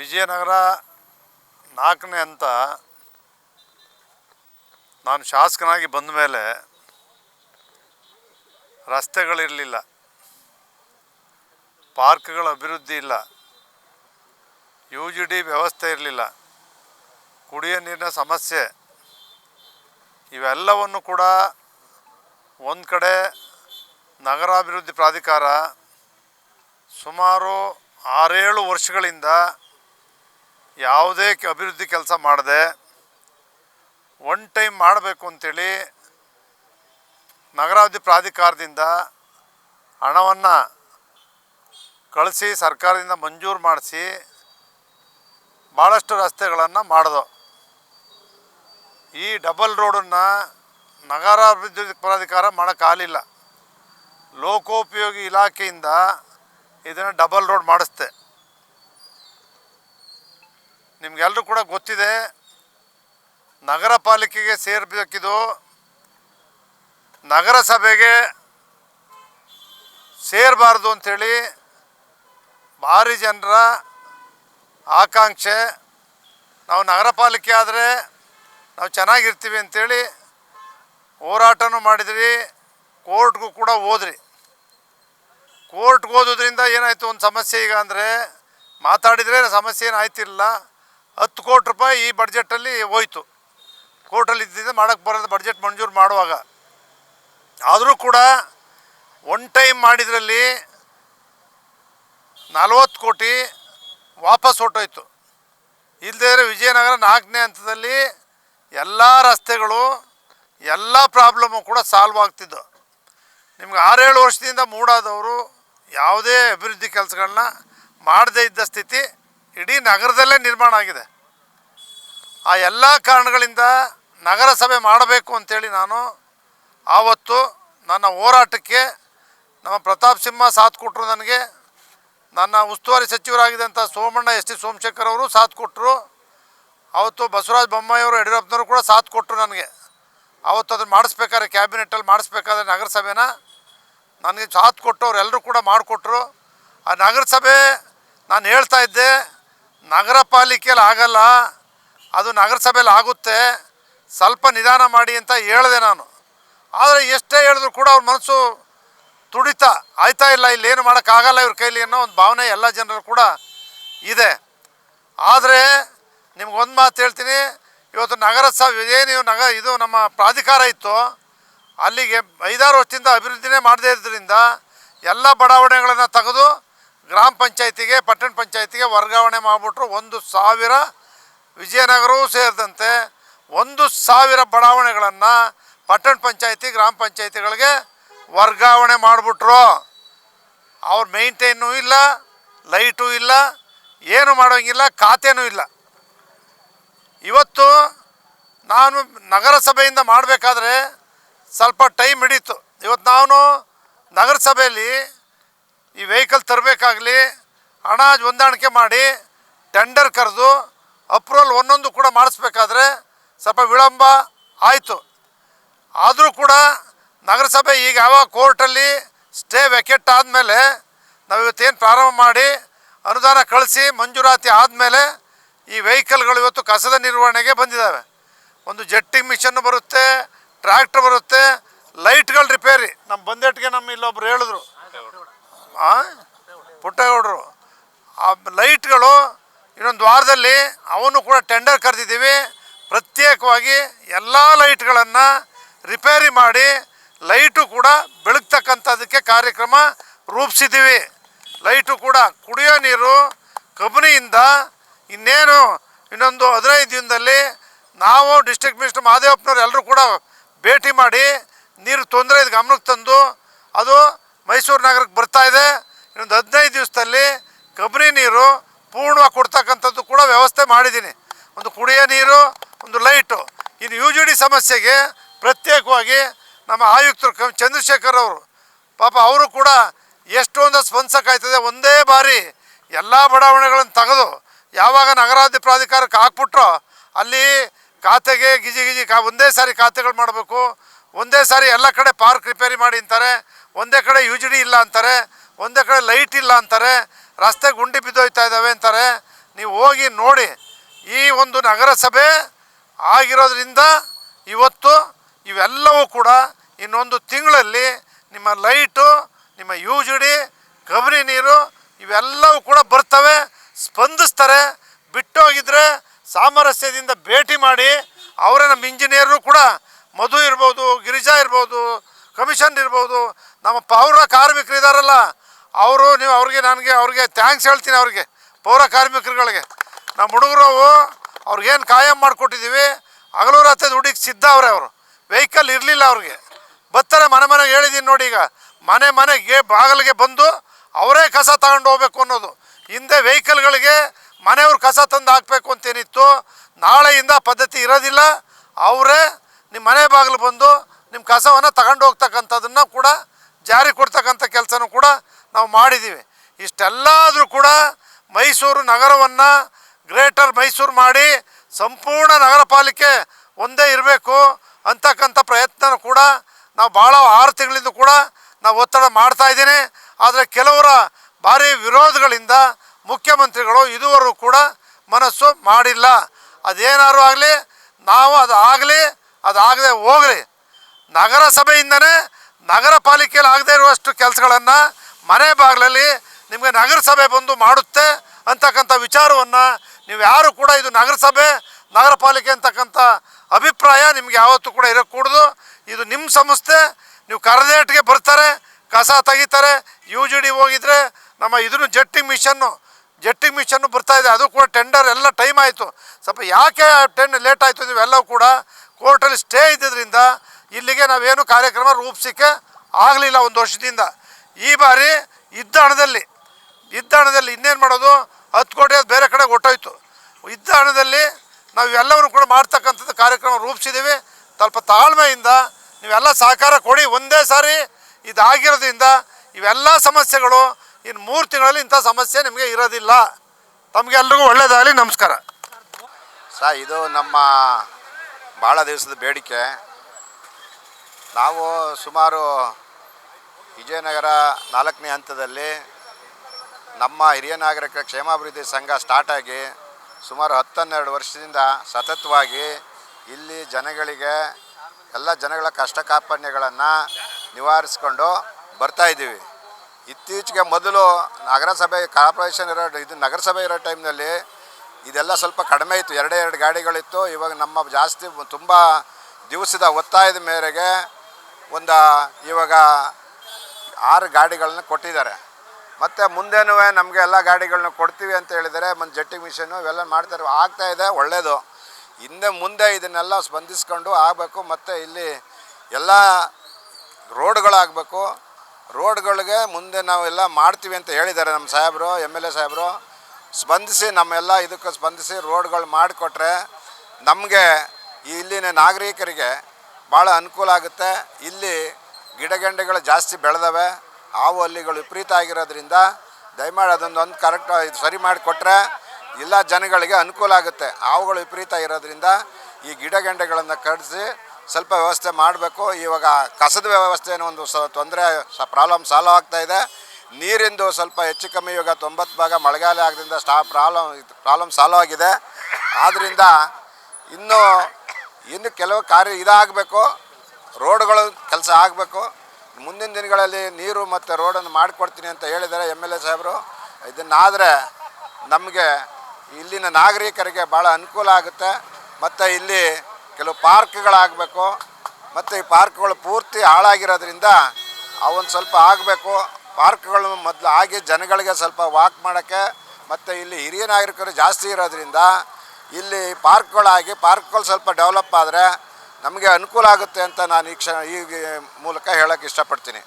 ವಿಜಯನಗರ ನಾಲ್ಕನೇ ಅಂತ ನಾನು ಶಾಸಕನಾಗಿ ಬಂದ ಮೇಲೆ ರಸ್ತೆಗಳಿರಲಿಲ್ಲ. ಪಾರ್ಕ್ಗಳ ಅಭಿವೃದ್ಧಿ ಇಲ್ಲ. ಯು ಜಿ ಡಿ ವ್ಯವಸ್ಥೆ ಇರಲಿಲ್ಲ. ಕುಡಿಯೋ ನೀರಿನ ಸಮಸ್ಯೆ. ಇವೆಲ್ಲವನ್ನು ಕೂಡ ಒಂದು ಕಡೆ ನಗರಾಭಿವೃದ್ಧಿ ಪ್ರಾಧಿಕಾರ ಸುಮಾರು ಆರೇಳು ವರ್ಷಗಳಿಂದ ಯಾವುದೇ ಅಭಿವೃದ್ಧಿ ಕೆಲಸ ಮಾಡದೆ ಒನ್ ಟೈಮ್ ಮಾಡಬೇಕು ಅಂತೇಳಿ ನಗರಾಭಿವೃದ್ಧಿ ಪ್ರಾಧಿಕಾರದಿಂದ ಹಣವನ್ನು ಕಳಿಸಿ ಸರ್ಕಾರದಿಂದ ಮಂಜೂರು ಮಾಡಿಸಿ ಭಾಳಷ್ಟು ರಸ್ತೆಗಳನ್ನು ಮಾಡಿದೋ. ಈ ಡಬಲ್ ರೋಡನ್ನು ನಗರಾಭಿವೃದ್ಧಿ ಪ್ರಾಧಿಕಾರ ಮಾಡೋಕ್ಕಾಗಲಿಲ್ಲ ಲೋಕೋಪಯೋಗಿ ಇಲಾಖೆಯಿಂದ ಇದನ್ನು ಡಬಲ್ ರೋಡ್ ಮಾಡಿಸ್ತೆ. ನಿಮಗೆಲ್ಲರೂ ಕೂಡ ಗೊತ್ತಿದೆ, ನಗರ ಪಾಲಿಕೆಗೆ ಸೇರಬೇಕಿದು, ನಗರಸಭೆಗೆ ಸೇರಬಾರ್ದು ಅಂಥೇಳಿ ಭಾರಿ ಜನರ ಆಕಾಂಕ್ಷೆ. ನಾವು ನಗರ ಪಾಲಿಕೆ ಆದರೆ ನಾವು ಚೆನ್ನಾಗಿರ್ತೀವಿ ಅಂಥೇಳಿ ಹೋರಾಟನೂ ಮಾಡಿದ್ರಿ ಕೋರ್ಟ್ಗೂ ಕೂಡ ಹೋದ್ರಿ. ಕೋರ್ಟ್ಗೆ ಓದೋದ್ರಿಂದ ಏನಾಯಿತು, ಒಂದು ಸಮಸ್ಯೆ ಈಗ ಅಂದರೆ ಮಾತಾಡಿದರೆ ಸಮಸ್ಯೆ ಏನು ಆಯ್ತಿರಲಿಲ್ಲ ಹತ್ತು ಕೋಟಿ ರೂಪಾಯಿ ಈ ಬಡ್ಜೆಟಲ್ಲಿ ಹೋಯಿತು. ಕೋರ್ಟಲ್ಲಿ ಇದ್ದಿದ್ದು ಮಾಡೋಕ್ಕೆ ಬರೋದು ಬಡ್ಜೆಟ್ ಮಂಜೂರು ಮಾಡುವಾಗ. ಆದರೂ ಕೂಡ ಒನ್ ಟೈಮ್ ಮಾಡಿದ್ರಲ್ಲಿ ನಲ್ವತ್ತು ಕೋಟಿ ವಾಪಸ್ ಹೊಟ್ಟೋಯ್ತು ಇಲ್ಲದೇ ವಿಜಯನಗರ ನಾಲ್ಕನೇ ಹಂತದಲ್ಲಿ ಎಲ್ಲ ರಸ್ತೆಗಳು, ಎಲ್ಲ ಪ್ರಾಬ್ಲಮ್ಮು ಕೂಡ ಸಾಲ್ವ್ ಆಗ್ತಿದ್ದು. ನಿಮ್ಗೆ ಆರೇಳು ವರ್ಷದಿಂದ ಮೂಡಾದವರು ಯಾವುದೇ ಅಭಿವೃದ್ಧಿ ಕೆಲಸಗಳನ್ನ ಮಾಡದೇ ಇದ್ದ ಸ್ಥಿತಿ. ಇಡೀ ನಗರದಲ್ಲೇ ನಿರ್ಮಾಣ ಆಗಿದೆ. ಆ ಎಲ್ಲ ಕಾರಣಗಳಿಂದ ನಗರಸಭೆ ಮಾಡಬೇಕು ಅಂತೇಳಿ ನಾನು ಆವತ್ತು ನನ್ನ ಹೋರಾಟಕ್ಕೆ ನಮ್ಮ ಪ್ರತಾಪ್ ಸಿಂಹ ಸಾಥ್ ಕೊಟ್ಟರು ನನಗೆ, ನನ್ನ ಉಸ್ತುವಾರಿ ಸಚಿವರಾಗಿದ್ದಂಥ ಸೋಮಣ್ಣ, ಎಸ್ ಟಿ ಸೋಮಶೇಖರ್ ಅವರು ಸಾಥ್ ಕೊಟ್ಟರು ಅವತ್ತು ಬಸವರಾಜ ಬೊಮ್ಮಾಯಿಯವರು ಯಡಿಯೂರಪ್ಪನವರು ಕೂಡ ಸಾಥ್ ಕೊಟ್ಟರು ನನಗೆ. ಅವತ್ತು ಅದನ್ನು ಮಾಡಿಸ್ಬೇಕಾದ್ರೆ ಕ್ಯಾಬಿನೆಟಲ್ಲಿ ಮಾಡಿಸ್ಬೇಕಾದ್ರೆ ನಗರಸಭೆನ ನನಗೆ ಸಾಥ್ ಕೊಟ್ಟು ಅವರೆಲ್ಲರೂ ಕೂಡ ಮಾಡಿಕೊಟ್ರು. ಆ ನಗರಸಭೆ ನಾನು ಹೇಳ್ತಾ ಇದ್ದೆ ನಗರ ಪಾಲಿಕೆಯಲ್ಲಿ ಆಗಲ್ಲ, ಅದು ನಗರಸಭೆಯಲ್ಲಿ ಆಗುತ್ತೆ, ಸ್ವಲ್ಪ ನಿಧಾನ ಮಾಡಿ ಅಂತ ಹೇಳಿದೆ ನಾನು. ಆದರೆ ಎಷ್ಟೇ ಹೇಳಿದ್ರು ಕೂಡ ಅವ್ರ ಮನಸ್ಸು ತುಡಿತ, ಆಯ್ತಾ ಇಲ್ಲ ಇಲ್ಲೇನು ಮಾಡೋಕ್ಕಾಗಲ್ಲ ಇವ್ರ ಕೈಲಿ ಅನ್ನೋ ಒಂದು ಭಾವನೆ ಎಲ್ಲ ಜನರು ಕೂಡ ಇದೆ. ಆದರೆ ನಿಮ್ಗೊಂದು ಮಾತು ಹೇಳ್ತೀನಿ, ಇವತ್ತು ನಗರಸಭೆ ಏನು ನಗ, ಇದು ನಮ್ಮ ಪ್ರಾಧಿಕಾರ ಇತ್ತು, ಅಲ್ಲಿಗೆ ಐದಾರು ವರ್ಷದಿಂದ ಅಭಿವೃದ್ಧಿನೇ ಮಾಡದೇ ಇರೋದ್ರಿಂದ ಎಲ್ಲ ಬಡಾವಣೆಗಳನ್ನು ತೆಗೆದು ಗ್ರಾಮ ಪಂಚಾಯತಿಗೆ, ಪಟ್ಟಣ ಪಂಚಾಯತಿಗೆ ವರ್ಗಾವಣೆ ಮಾಡಿಬಿಟ್ರು. ಒಂದು ಸಾವಿರ ವಿಜಯನಗರವೂ ಸೇರಿದಂತೆ ಒಂದು ಸಾವಿರ ಬಡಾವಣೆಗಳನ್ನು ಪಟ್ಟಣ ಪಂಚಾಯತಿ, ಗ್ರಾಮ ಪಂಚಾಯತಿಗಳಿಗೆ ವರ್ಗಾವಣೆ ಮಾಡಿಬಿಟ್ರು. ಅವ್ರ ಮೇಂಟೈನು ಇಲ್ಲ, ಲೈಟು ಇಲ್ಲ, ಏನು ಮಾಡೋಂಗಿಲ್ಲ, ಖಾತೆನೂ ಇಲ್ಲ. ಇವತ್ತು ನಾನು ನಗರಸಭೆಯಿಂದ ಮಾಡಬೇಕಾದ್ರೆ ಸ್ವಲ್ಪ ಟೈಮ್ ಹಿಡೀತು. ಇವತ್ತು ನಾನು ನಗರಸಭೆಯಲ್ಲಿ ಈ ವೆಹಿಕಲ್ ತರಬೇಕಾಗಲಿ, ಹಣ ಹೊಂದಾಣಿಕೆ ಮಾಡಿ ಟೆಂಡರ್ ಕರೆದು ಅಪ್ರೂವಲ್ ಒಂದೊಂದು ಕೂಡ ಮಾಡಿಸ್ಬೇಕಾದ್ರೆ ಸ್ವಲ್ಪ ವಿಳಂಬ ಆಯಿತು ಆದರೂ ಕೂಡ ನಗರಸಭೆ ಈಗ ಯಾವಾಗ ಕೋರ್ಟಲ್ಲಿ ಸ್ಟೇ ವೆಕೆಟ್ ಆದಮೇಲೆ ನಾವು ಇವತ್ತೇನು ಪ್ರಾರಂಭ ಮಾಡಿ, ಅನುದಾನ ಕಳಿಸಿ, ಮಂಜೂರಾತಿ ಆದಮೇಲೆ ಈ ವೆಹಿಕಲ್ಗಳು ಇವತ್ತು ಕಸದ ನಿರ್ವಹಣೆಗೆ ಬಂದಿದ್ದಾವೆ ಒಂದು ಜೆಟ್ಟಿಂಗ್ ಮಿಷನ್ ಬರುತ್ತೆ ಟ್ರ್ಯಾಕ್ಟರ್ ಬರುತ್ತೆ ಲೈಟ್ಗಳು ರಿಪೇರಿ ನಮ್ಮ ಬಂದೆಟ್ಗೆ ನಮ್ಮ ಇಲ್ಲೊಬ್ರು ಹೇಳಿದ್ರು? ಪುಟ್ಟಗೌಡರು ಆ ಲೈಟ್ಗಳು ಇನ್ನೊಂದು ವಾರದಲ್ಲಿ ಅವನು ಕೂಡ ಟೆಂಡರ್ ಕರೆದಿದ್ದೀವಿ. ಪ್ರತ್ಯೇಕವಾಗಿ ಎಲ್ಲ ಲೈಟ್ಗಳನ್ನು ರಿಪೇರಿ ಮಾಡಿ ಲೈಟು ಕೂಡ ಬೆಳಗ್ತಕ್ಕಂಥದ್ದಕ್ಕೆ ಕಾರ್ಯಕ್ರಮ ರೂಪಿಸಿದ್ದೀವಿ. ಲೈಟು ಕೂಡ ಕುಡಿಯೋ ನೀರು, ಕಬ್ಬನಿಯಿಂದ ಇನ್ನೇನು ಇನ್ನೊಂದು ಹದಿನೈದು ದಿನದಲ್ಲಿ ನಾವು ಡಿಸ್ಟ್ರಿಕ್ಟ್ ಮಿನಿಸ್ಟರ್ ಮಹದೇವಪ್ಪನವ್ರು ಎಲ್ಲರೂ ಕೂಡ ಭೇಟಿ ಮಾಡಿ ನೀರು ತೊಂದರೆ ಇದು ಗಮನಕ್ಕೆ ತಂದು ಅದು ಮೈಸೂರು ನಗರಕ್ಕೆ ಬರ್ತಾ ಇದೆ. ಇನ್ನೊಂದು ಹದಿನೈದು ದಿವಸದಲ್ಲಿ ಕಬರಿ ನೀರು ಪೂರ್ಣವಾಗಿ ಕೊಡ್ತಕ್ಕಂಥದ್ದು ಕೂಡ ವ್ಯವಸ್ಥೆ ಮಾಡಿದ್ದೀನಿ. ಒಂದು ಕುಡಿಯೋ ನೀರು, ಒಂದು ಲೈಟು. ಇನ್ನು ಯು ಜಿ ಡಿ ಸಮಸ್ಯೆಗೆ ಪ್ರತ್ಯೇಕವಾಗಿ ನಮ್ಮ ಆಯುಕ್ತರು ಕ, ಚಂದ್ರಶೇಖರ್ ಅವರು, ಪಾಪ ಅವರು ಕೂಡ ಎಷ್ಟೊಂದು ಸ್ಪಂದಿಸೋಕ್ಕಾಯ್ತದೆ ಒಂದೇ ಬಾರಿ ಎಲ್ಲ ಬಡಾವಣೆಗಳನ್ನು ತೆಗೆದು ಯಾವಾಗ ನಗರಾಧಿ ಪ್ರಾಧಿಕಾರಕ್ಕೆ ಹಾಕ್ಬಿಟ್ರೋ ಅಲ್ಲಿ ಖಾತೆಗೆ ಗಿಜಿ ಗಿಜಿ ಕಾ, ಒಂದೇ ಸಾರಿ ಖಾತೆಗಳು ಮಾಡಬೇಕು. ಒಂದೇ ಸಾರಿ ಎಲ್ಲ ಕಡೆ ಪಾರ್ಕ್ ರಿಪೇರಿ ಮಾಡಿ ಅಂತಾರೆ, ಒಂದೇ ಕಡೆ ಯು ಇಲ್ಲ ಅಂತಾರೆ, ಒಂದೇ ಕಡೆ ಲೈಟ್ ಇಲ್ಲ ಅಂತಾರೆ, ರಸ್ತೆ ಗುಂಡಿ ಬಿದ್ದೋಯ್ತಾ ಇದ್ದಾವೆ ಅಂತಾರೆ. ನೀವು ಹೋಗಿ ನೋಡಿ, ಈ ಒಂದು ನಗರಸಭೆ ಆಗಿರೋದ್ರಿಂದ ಇವತ್ತು ಇವೆಲ್ಲವೂ ಕೂಡ ಇನ್ನೊಂದು ತಿಂಗಳಲ್ಲಿ ನಿಮ್ಮ ಲೈಟು, ನಿಮ್ಮ ಯು ಜಿ ಡಿ ಕಬರಿ ನೀರು ಇವೆಲ್ಲವೂ ಕೂಡ ಬರ್ತವೆ. ಸ್ಪಂದಿಸ್ತಾರೆ, ಬಿಟ್ಟೋಗಿದ್ರೆ ಸಾಮರಸ್ಯದಿಂದ ಭೇಟಿ ಮಾಡಿ, ಅವರೇ ನಮ್ಮ ಇಂಜಿನಿಯರು ಕೂಡ ಮಧು ಇರ್ಬೋದು, ಗಿರಿಜಾ ಇರ್ಬೋದು, ಕಮಿಷನ್ ಇರ್ಬೋದು, ನಮ್ಮ ಪೌರ ಕಾರ್ಮಿಕರು ಇದ್ದಾರಲ್ಲ ಅವರು ನೀವು ಅವ್ರಿಗೆ ನನಗೆ ಅವ್ರಿಗೆ ಥ್ಯಾಂಕ್ಸ್ ಹೇಳ್ತೀನಿ ಅವ್ರಿಗೆ, ಪೌರ ಕಾರ್ಮಿಕರುಗಳಿಗೆ. ನಮ್ಮ ಹುಡುಗರು ಅವ್ರಿಗೇನು ಕಾಯಂ ಮಾಡಿಕೊಟ್ಟಿದ್ದೀವಿ ಹಗಲು ರಾತ್ರಿ ದುಡಿಗೆ ಸಿದ್ಧ ಅವರೇ ಅವರು. ವೆಹಿಕಲ್ ಇರಲಿಲ್ಲ ಅವ್ರಿಗೆ. ಬರ್ತಾರೆ, ಮನೆ ಮನೆಗೆ ಹೇಳಿದ್ದೀನಿ ನೋಡಿ ಈಗ. ಮನೆ ಮನೆಗೆ, ಬಾಗಿಲಿಗೆ ಬಂದು ಅವರೇ ಕಸ ತಗೊಂಡು ಹೋಗ್ಬೇಕು ಅನ್ನೋದು. ಹಿಂದೆ ವೆಹಿಕಲ್ಗಳಿಗೆ ಮನೆಯವ್ರು ಕಸ ತಂದು ಹಾಕಬೇಕು ಅಂತೇನಿತ್ತು ನಾಳೆಯಿಂದ ಪದ್ಧತಿ ಇರೋದಿಲ್ಲ, ಅವರೇ ನಿಮ್ಮ ಮನೆ ಬಾಗಿಲು ಬಂದು ನಿಮ್ಮ ಕಸವನ್ನು ತಗೊಂಡು ಹೋಗ್ತಕ್ಕಂಥದ್ದನ್ನು ಕೂಡ, ಜಾರಿ ಕೊಡ್ತಕ್ಕಂಥ ಕೆಲಸನೂ ಕೂಡ ನಾವು ಮಾಡಿದ್ದೀವಿ ಇಷ್ಟೆಲ್ಲಾದರೂ ಕೂಡ ಮೈಸೂರು ನಗರವನ್ನು ಗ್ರೇಟರ್ ಮೈಸೂರು ಮಾಡಿ ಸಂಪೂರ್ಣ ನಗರ ಪಾಲಿಕೆ ಒಂದೇ ಇರಬೇಕು ಅಂತಕ್ಕಂಥ ಪ್ರಯತ್ನ ಕೂಡ ನಾವು ಭಾಳ ಆರು ತಿಂಗಳಿಂದ ಕೂಡ ನಾವು ಒತ್ತಡ ಮಾಡ್ತಾ ಇದ್ದೀನಿ. ಆದರೆ ಕೆಲವರ ಭಾರಿ ವಿರೋಧಗಳಿಂದ ಮುಖ್ಯಮಂತ್ರಿಗಳು ಇದುವರೆಗೂ ಕೂಡ ಮನಸ್ಸು ಮಾಡಿಲ್ಲ. ಅದೇನಾದ್ರೂ ಆಗಲಿ, ನಾವು ಅದು ಆಗಲಿ ಅದಾಗದೆ ಹೋಗಲಿ ನಗರಸಭೆಯಿಂದನೇ ನಗರ ಪಾಲಿಕೆಯಲ್ಲಿ ಆಗದೇ ಇರುವಷ್ಟು ಕೆಲಸಗಳನ್ನು ಮನೆ ಬಾಗಿಲಲ್ಲಿ ನಿಮಗೆ ನಗರಸಭೆ ಬಂದು ಮಾಡುತ್ತೆ ಅಂತಕ್ಕಂಥ ವಿಚಾರವನ್ನು ನೀವು ಯಾರು ಕೂಡ ಇದು ನಗರಸಭೆ ನಗರ ಪಾಲಿಕೆ ಅಂತಕ್ಕಂಥ ಅಭಿಪ್ರಾಯ ನಿಮ್ಗೆ ಯಾವತ್ತೂ ಕೂಡ ಇರೋಕ್ಕೂಡ್ದು ಇದು ನಿಮ್ಮ ಸಂಸ್ಥೆ, ನೀವು ಕರದೇಟ್ಗೆ ಬರ್ತಾರೆ, ಕಸ ತೆಗಿತಾರೆ, ಯು ಜಿ ಡಿ ಹೋಗಿದ್ರೆ ನಮ್ಮ ಇದನ್ನು ಜಟ್ಟಿಂಗ್ ಮಿಷನ್ನು ಜಟ್ಟಿಂಗ್ ಮಿಷನ್ನು ಬರ್ತಾಯಿದೆ ಅದು ಕೂಡ ಟೆಂಡರ್ ಎಲ್ಲ ಟೈಮ್ ಆಯಿತು. ಸ್ವಲ್ಪ ಯಾಕೆ ಟೆಂಡ್ ಲೇಟ್ ಆಯಿತು ನೀವೆಲ್ಲವೂ ಕೂಡ ಕೋರ್ಟಲ್ಲಿ ಸ್ಟೇ ಇದ್ದಿದ್ದರಿಂದ ಇಲ್ಲಿಗೆ ನಾವೇನು ಕಾರ್ಯಕ್ರಮ ರೂಪಿಸಿಕ್ಕೆ ಆಗಲಿಲ್ಲ ಒಂದು ವರ್ಷದಿಂದ. ಈ ಬಾರಿ ಇದ್ದ ಹಣದಲ್ಲಿ ಇದ್ದ ಹಣದಲ್ಲಿ ಇನ್ನೇನು ಮಾಡೋದು? ಹತ್ತು ಕೋಟಿ ಅದು ಬೇರೆ ಕಡೆ ಒಟ್ಟೋಯ್ತು. ಇದ್ದ ಹಣದಲ್ಲಿ ನಾವು ಎಲ್ಲವರು ಕೂಡ ಮಾಡ್ತಕ್ಕಂಥದ್ದು ಕಾರ್ಯಕ್ರಮ ರೂಪಿಸಿದ್ದೀವಿ. ಸ್ವಲ್ಪ ತಾಳ್ಮೆಯಿಂದ ನೀವೆಲ್ಲ ಸಹಕಾರ ಕೊಡಿ. ಒಂದೇ ಸಾರಿ ಇದಾಗಿರೋದ್ರಿಂದ ಇವೆಲ್ಲ ಸಮಸ್ಯೆಗಳು ಇನ್ನು ಮೂರು ತಿಂಗಳಲ್ಲಿ ಇಂಥ ಸಮಸ್ಯೆ ನಿಮಗೆ ಇರೋದಿಲ್ಲ. ತಮಗೆಲ್ರಿಗೂ ಒಳ್ಳೆಯದಾಗಲಿ ನಮಸ್ಕಾರ. ಸ ಇದು ನಮ್ಮ ಭಾಳ ದಿವಸದ ಬೇಡಿಕೆ. ನಾವು ಸುಮಾರು ವಿಜಯನಗರ ನಾಲ್ಕನೇ ಹಂತದಲ್ಲಿ ನಮ್ಮ ಹಿರಿಯ ನಾಗರಿಕ ಕ್ಷೇಮಾಭಿವೃದ್ಧಿ ಸಂಘ ಸ್ಟಾರ್ಟ್ ಆಗಿ ಸುಮಾರು ಹತ್ತನ್ನೆರಡು ವರ್ಷದಿಂದ ಸತತವಾಗಿ ಇಲ್ಲಿ ಜನಗಳಿಗೆ, ಎಲ್ಲ ಜನಗಳ ಕಷ್ಟ ಕಾಪಣ್ಯಗಳನ್ನು ನಿವಾರಿಸ್ಕೊಂಡು ಬರ್ತಾ ಇದ್ದೀವಿ. ಇತ್ತೀಚೆಗೆ ಮೊದಲು ನಗರಸಭೆ, ಕಾರ್ಪೊರೇಷನ್ ಇರೋ, ಇದು ನಗರಸಭೆ ಇರೋ ಟೈಮ್ನಲ್ಲಿ ಇದೆಲ್ಲ ಸ್ವಲ್ಪ ಕಡಿಮೆ ಇತ್ತು. ಎರಡೇ ಎರಡು ಗಾಡಿಗಳಿತ್ತು. ಇವಾಗ ನಮ್ಮ ಜಾಸ್ತಿ ತುಂಬ ದಿವಸದ ಒತ್ತಾಯದ ಮೇರೆಗೆ ಒಂದು, ಇವಾಗ ಆರು ಗಾಡಿಗಳನ್ನ ಕೊಟ್ಟಿದ್ದಾರೆ. ಮತ್ತು ಮುಂದೇನೂ ನಮಗೆ ಎಲ್ಲ ಗಾಡಿಗಳನ್ನ ಕೊಡ್ತೀವಿ ಅಂತ ಹೇಳಿದರೆ ಮತ್ತು ಜಟ್ಟಿ ಮಿಷನು ಇವೆಲ್ಲ ಮಾಡ್ತಾರೆ. ಆಗ್ತಾ ಇದೆ ಒಳ್ಳೆಯದು ಹಿಂದೆ ಮುಂದೆ ಇದನ್ನೆಲ್ಲ ಸ್ಪಂದಿಸ್ಕೊಂಡು ಆಗಬೇಕು. ಮತ್ತು ಇಲ್ಲಿ ಎಲ್ಲ ರೋಡ್ಗಳಾಗಬೇಕು. ರೋಡ್ಗಳಿಗೆ ಮುಂದೆ ನಾವೆಲ್ಲ ಮಾಡ್ತೀವಿ ಅಂತ ಹೇಳಿದ್ದಾರೆ ನಮ್ಮ ಸಾಹೇಬರು, ಎಂ ಎಲ್ ಎ ಸಾಹೇಬರು. ಸ್ಪಂದಿಸಿ, ನಮ್ಮೆಲ್ಲ ಇದಕ್ಕೆ ಸ್ಪಂದಿಸಿ ರೋಡ್ಗಳು ಮಾಡಿಕೊಟ್ರೆ ನಮಗೆ ಇಲ್ಲಿನ ನಾಗರಿಕರಿಗೆ ಭಾಳ ಅನುಕೂಲ ಆಗುತ್ತೆ. ಇಲ್ಲಿ ಗಿಡಗಂಡೆಗಳು ಜಾಸ್ತಿ ಬೆಳೆದವೆ. ಹಾವು ಹಲ್ಲಿಗಳು ವಿಪರೀತ ಆಗಿರೋದ್ರಿಂದ ದಯಮಾಡಿ ಅದೊಂದು ಒಂದು ಕರೆಕ್ಟ್ ಸರಿ ಮಾಡಿಕೊಟ್ರೆ ಎಲ್ಲ ಜನಗಳಿಗೆ ಅನುಕೂಲ ಆಗುತ್ತೆ. ಹಾವುಗಳು ವಿಪರೀತ ಇರೋದ್ರಿಂದ ಈ ಗಿಡಗಂಡೆಗಳನ್ನು ಕಡಿಸಿ ಸ್ವಲ್ಪ ವ್ಯವಸ್ಥೆ ಮಾಡಬೇಕು. ಇವಾಗ ಕಸದ ವ್ಯವಸ್ಥೆ ಏನೋ ಒಂದು ಸ ತೊಂದರೆ, ಸ ಪ್ರಾಬ್ಲಮ್ ಸಾಲ್ವ್ ಆಗ್ತಾ ಇದೆ. ನೀರಿಂದು ಸ್ವಲ್ಪ ಹೆಚ್ಚು ಕಮ್ಮಿ ಇವಾಗ ತೊಂಬತ್ತು ಭಾಗ ಮಳೆಗಾಲ ಆಗದಿಂದ ಸ್ಟಾ ಪ್ರಾಬ್ಲಮ್ ಪ್ರಾಬ್ಲಮ್ ಸಾಲ್ವ್ ಆಗಿದೆ. ಆದ್ದರಿಂದ ಇನ್ನೂ, ಇನ್ನು ಕೆಲವು ಕಾರ್ಯ ಇದಾಗಬೇಕು. ರೋಡ್ಗಳು ಕೆಲಸ ಆಗಬೇಕು. ಮುಂದಿನ ದಿನಗಳಲ್ಲಿ ನೀರು ಮತ್ತು ರೋಡನ್ನು ಮಾಡಿಕೊಡ್ತೀನಿ ಅಂತ ಹೇಳಿದ್ದಾರೆ ಎಂ ಎಲ್ ಎ ಸಾಹೇಬರು. ಇದನ್ನಾದರೆ ನಮಗೆ ಇಲ್ಲಿನ ನಾಗರಿಕರಿಗೆ ಭಾಳ ಅನುಕೂಲ ಆಗುತ್ತೆ. ಮತ್ತು ಇಲ್ಲಿ ಕೆಲವು ಪಾರ್ಕ್ಗಳಾಗಬೇಕು. ಮತ್ತು ಈ ಪಾರ್ಕ್ಗಳು ಪೂರ್ತಿ ಹಾಳಾಗಿರೋದ್ರಿಂದ ಅವೊಂದು ಸ್ವಲ್ಪ ಆಗಬೇಕು. ಪಾರ್ಕ್ಗಳು ಮೊದಲು ಆಗಿ ಜನಗಳಿಗೆ ಸ್ವಲ್ಪ ವಾಕ್ ಮಾಡೋಕ್ಕೆ, ಮತ್ತು ಇಲ್ಲಿ ಹಿರಿಯ ನಾಗರಿಕರು ಜಾಸ್ತಿ ಇರೋದ್ರಿಂದ ಇಲ್ಲಿ ಪಾರ್ಕ್ಗಳಾಗಿ, ಪಾರ್ಕ್ಗಳು ಸ್ವಲ್ಪ ಡೆವಲಪ್ ಆದರೆ ನಮಗೆ ಅನುಕೂಲ ಆಗುತ್ತೆ ಅಂತ ನಾನು ಈ ಕ್ಷಣ, ಈ ಮೂಲಕ ಹೇಳೋಕ್ಕೆ ಇಷ್ಟಪಡ್ತೀನಿ.